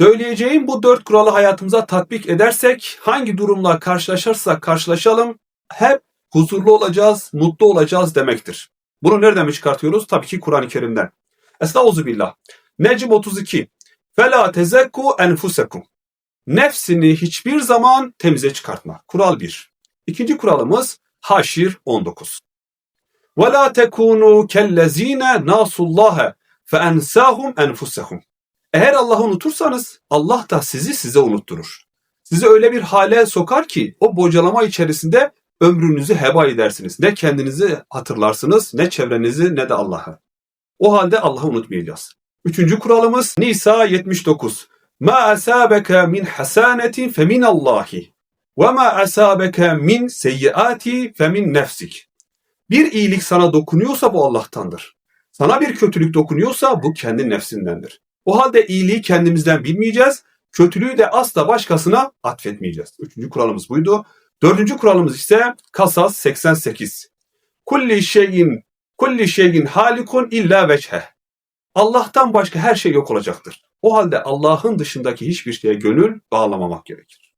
Söyleyeceğim bu dört kuralı hayatımıza tatbik edersek hangi durumla karşılaşırsak karşılaşalım hep huzurlu olacağız, mutlu olacağız demektir. Bunu nereden mi çıkartıyoruz? Tabii ki Kur'an-ı Kerim'den. Estağfirullah. Necm 32. Fela tezekku enfusekum. Nefsini hiçbir zaman temize çıkartma. Kural 1. İkinci kuralımız Haşir 19. Ve la tekunu kellezine nasullaha fe ensahum enfusehum. Eğer Allah'ı unutursanız Allah da sizi size unutturur. Sizi öyle bir hale sokar ki o bocalama içerisinde ömrünüzü heba edersiniz. Ne kendinizi hatırlarsınız, ne çevrenizi ne de Allah'ı. O halde Allah'ı unutmayacağız. Üçüncü kuralımız Nisa 79. Ma asabeke min hasanetin femin Allahi ve ma asabeke min seyyiati femin nefsik. Bir iyilik sana dokunuyorsa bu Allah'tandır. Sana bir kötülük dokunuyorsa bu kendi nefsindendir. O halde iyiliği kendimizden bilmeyeceğiz, kötülüğü de asla başkasına atfetmeyeceğiz. Üçüncü kuralımız buydu. Dördüncü kuralımız ise Kasas 88. Kulli şeyin, kulli şeyin halikun illa veçheh. Allah'tan başka her şey yok olacaktır. O halde Allah'ın dışındaki hiçbir şeye gönül bağlamamak gerekir.